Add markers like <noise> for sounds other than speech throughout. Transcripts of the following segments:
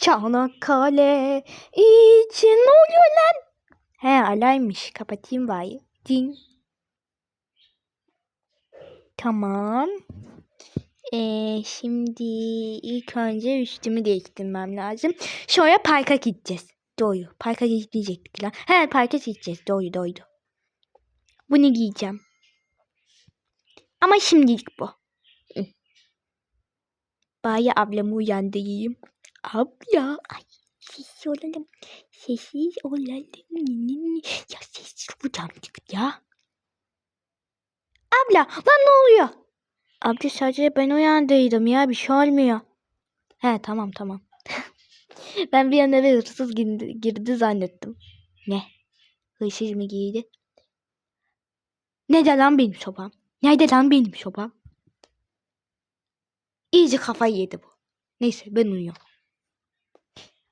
Çanakkale için oluyor lan? He alaymış. Kapatayım bari. Ding. Tamam. Ee, şimdi ilk önce üstümü değiştirmem lazım. Sonra parka gideceğiz. Doğru. Parka gidecektik lan. He parka gideceğiz. Doğru doğru. Bunu giyeceğim. Ama şimdilik bu. Hı. Bari ablamı uyandırayım. Abla. Ay sessiz olalım. Sessiz olalım. Ya sessiz olacağım ya. Abla lan ne oluyor? Abla sadece ben uyandıydım ya bir şey olmuyor. He tamam tamam. <laughs> ben bir an eve hırsız girdi, girdi zannettim. Ne? Hırsız mı girdi? Nerede lan benim sopam? Nerede lan benim sopam? İyice kafayı yedi bu. Neyse ben uyuyorum.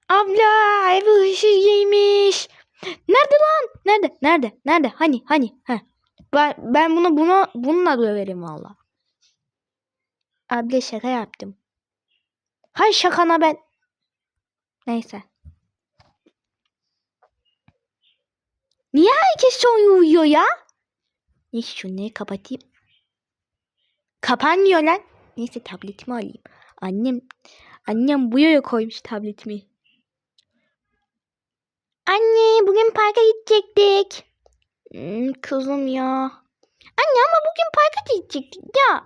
Abla evi hırsız giymiş. Nerede lan? Nerede? Nerede? Nerede? Hani? Hani? He. Ben, ben bunu bunu bununla döverim valla. Abla şaka yaptım. Hay şakana ben. Neyse. Niye herkes son uyuyor ya? Neyse şunları kapatayım. Kapanmıyor lan. Neyse tabletimi alayım. Annem annem buraya koymuş tabletimi. Anne bugün parka gidecektik. Hmm, kızım ya. Anne ama bugün parka gidecektik ya.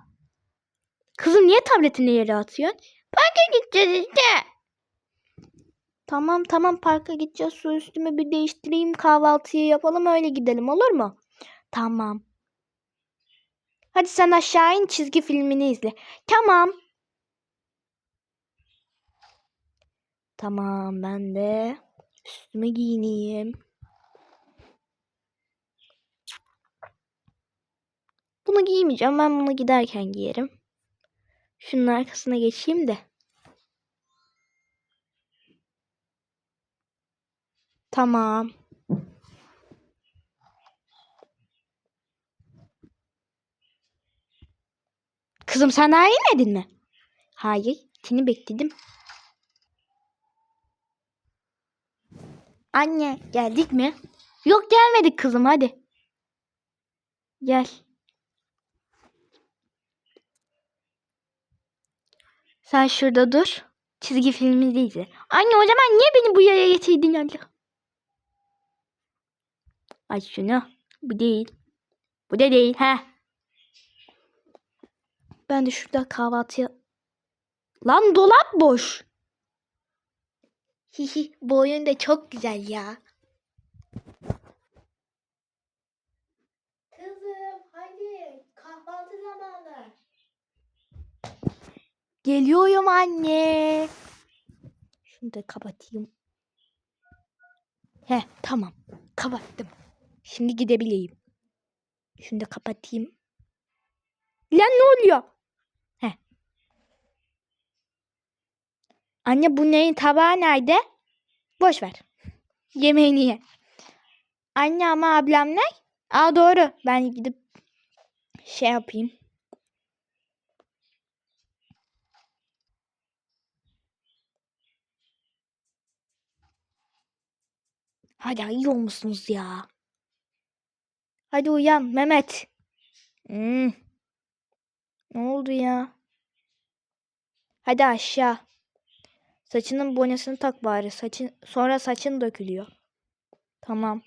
Kızım niye tabletini yere atıyorsun? Parka gideceğiz işte. Tamam tamam parka gideceğiz. Su üstümü bir değiştireyim. Kahvaltıyı yapalım öyle gidelim olur mu? Tamam. Hadi sen aşağı in çizgi filmini izle. Tamam. Tamam ben de üstümü giyineyim. Bunu giymeyeceğim. Ben bunu giderken giyerim. Şunun arkasına geçeyim de. Tamam. Kızım sen daha inmedin mi? Hayır. Seni bekledim. Anne geldik mi? Yok gelmedik kızım hadi. Gel. Sen şurada dur. Çizgi filmi izle. Anne o zaman niye beni bu yere getirdin Allah? Aç şunu. Bu değil. Bu da değil. ha. Ben de şurada kahvaltıya... Lan dolap boş. Hihi bu oyun da çok güzel ya. Kızım hadi kahvaltı zamanı. Geliyorum anne. Şunu da kapatayım. He tamam kapattım. Şimdi gidebileyim. Şunu da kapatayım. Lan ne oluyor? He. Anne bu neyin tabağı nerede? Boş ver. <laughs> Yemeğini ye. Anne ama ablam ne? Aa doğru. Ben gidip şey yapayım. Hadi yiyor musunuz ya? Hadi uyan Mehmet. Hmm. Ne oldu ya? Hadi aşağı. Saçının bonesini tak bari. Saçın sonra saçın dökülüyor. Tamam.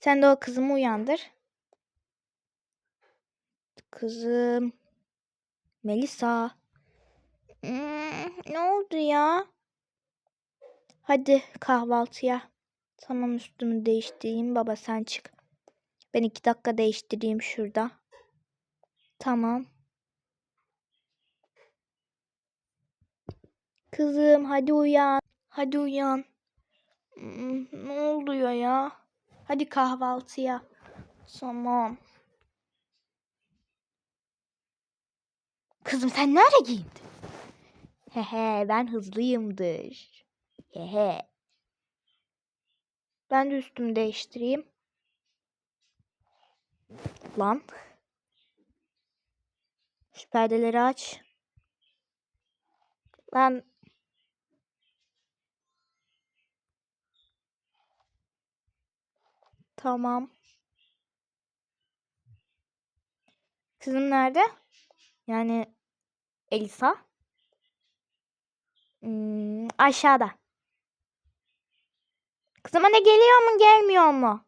Sen de o kızımı uyandır. Kızım. Melisa. Hmm, ne oldu ya? Hadi kahvaltıya. Tamam üstümü değiştireyim. Baba sen çık. Ben iki dakika değiştireyim şurada. Tamam. Kızım hadi uyan. Hadi uyan. Hmm, ne oluyor ya? Hadi kahvaltıya. Tamam. Kızım sen nereye giyindin? Hehe ben hızlıyımdır. Hehe. Ben de üstümü değiştireyim. Lan. Şu perdeleri aç. Lan. Tamam. Kızım nerede? Yani Elisa. Hmm, aşağıda. Kızım anne geliyor mu gelmiyor mu?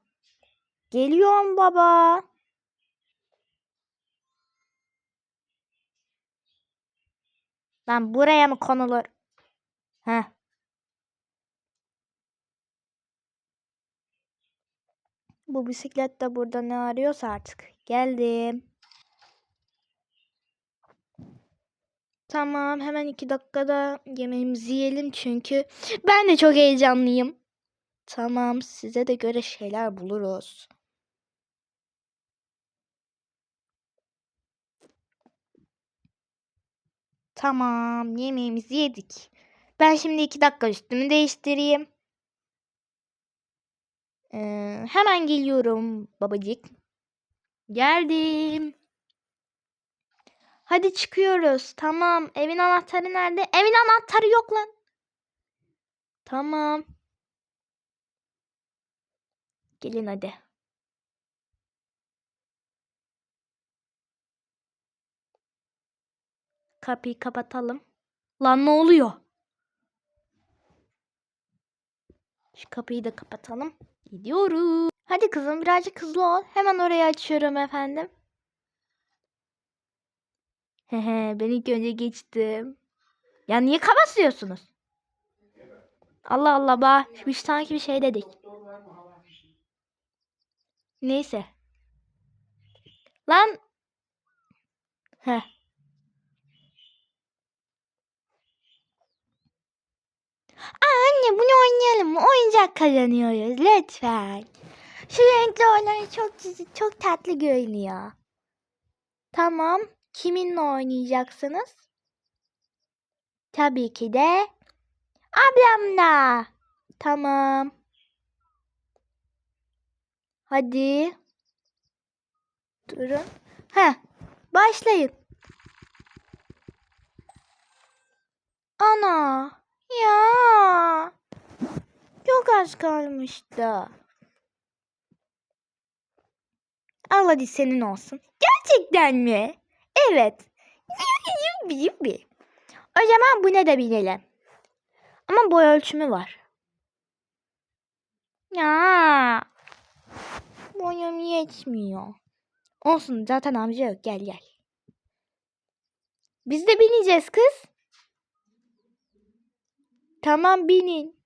Geliyorum baba. Lan buraya mı konulur? Heh. Bu bisiklet de burada ne arıyorsa artık. Geldim. Tamam hemen iki dakikada yemeğimizi yiyelim çünkü ben de çok heyecanlıyım. Tamam size de göre şeyler buluruz. Tamam yemeğimizi yedik. Ben şimdi iki dakika üstümü değiştireyim. Ee, hemen geliyorum babacık. Geldim. Hadi çıkıyoruz. Tamam. Evin anahtarı nerede? Evin anahtarı yok lan. Tamam. Gelin hadi. Kapıyı kapatalım. Lan ne oluyor? Şu kapıyı da kapatalım. Gidiyoruz. Hadi kızım birazcık hızlı ol. Hemen orayı açıyorum efendim. Hehe ben ilk önce geçtim. Ya niye kapatıyorsunuz? Allah Allah bah. Biz sanki bir şey dedik. Neyse. Lan. Heh. Aa, anne mı? Oyuncak kazanıyoruz lütfen. Şu renkli olanı çok çok tatlı görünüyor. Tamam. Kiminle oynayacaksınız? Tabii ki de ablamla. Tamam. Hadi. Durun. Heh. Başlayın. Ana. Ya. Çok az kalmıştı. Al hadi senin olsun. Gerçekten mi? Evet. Yuppi. O zaman buna da binelim. Ama boy ölçümü var. Ya. Boyum yetmiyor. Olsun zaten amca yok. Gel gel. Biz de bineceğiz kız. Tamam binin.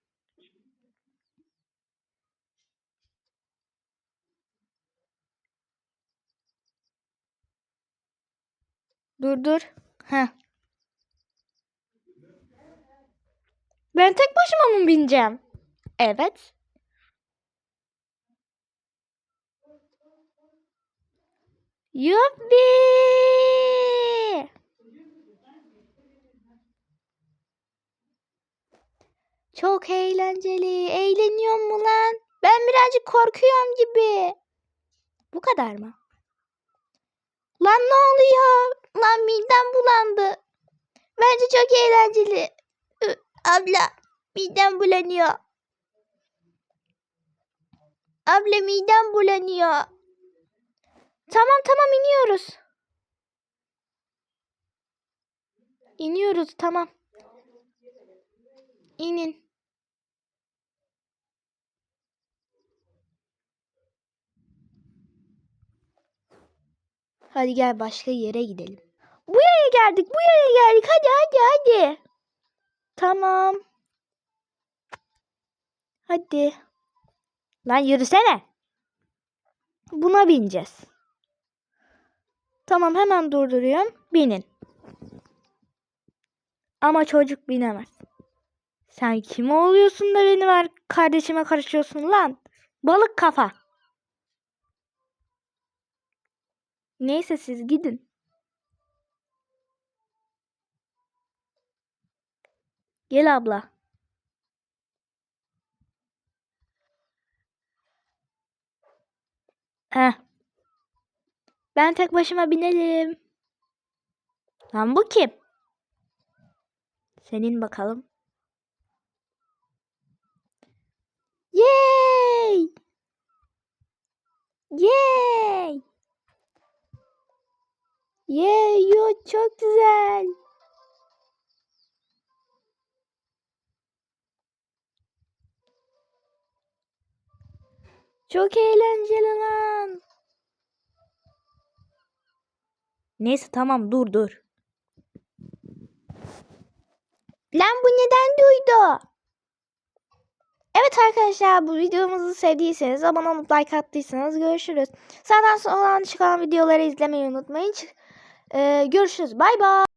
Dur dur. Heh. Ben tek başıma mı bineceğim? Evet. Yuppi! Çok eğlenceli. Eğleniyor mu lan? Ben birazcık korkuyorum gibi. Bu kadar mı? Lan ne oluyor? Lan midem bulandı. Bence çok eğlenceli. Abla midem bulanıyor. Abla midem bulanıyor. Tamam tamam iniyoruz. İniyoruz tamam. İnin. Hadi gel başka yere gidelim. Geldik, bu yere geldik. Hadi hadi hadi. Tamam. Hadi. Lan yürüsene. Buna bineceğiz. Tamam hemen durduruyorum. Binin. Ama çocuk binemez. Sen kim oluyorsun da benim er- kardeşime karışıyorsun lan? Balık kafa. Neyse siz gidin. Gel abla. Heh. Ben tek başıma binelim. Lan bu kim? Senin bakalım. Yay! Yay! Yay! Yo, çok güzel. Çok eğlenceli lan. Neyse tamam dur dur. Lan bu neden duydu? Evet arkadaşlar bu videomuzu sevdiyseniz abone olup like attıysanız görüşürüz. Sağdan soldan çıkan videoları izlemeyi unutmayın. Ee, görüşürüz. Bay bay.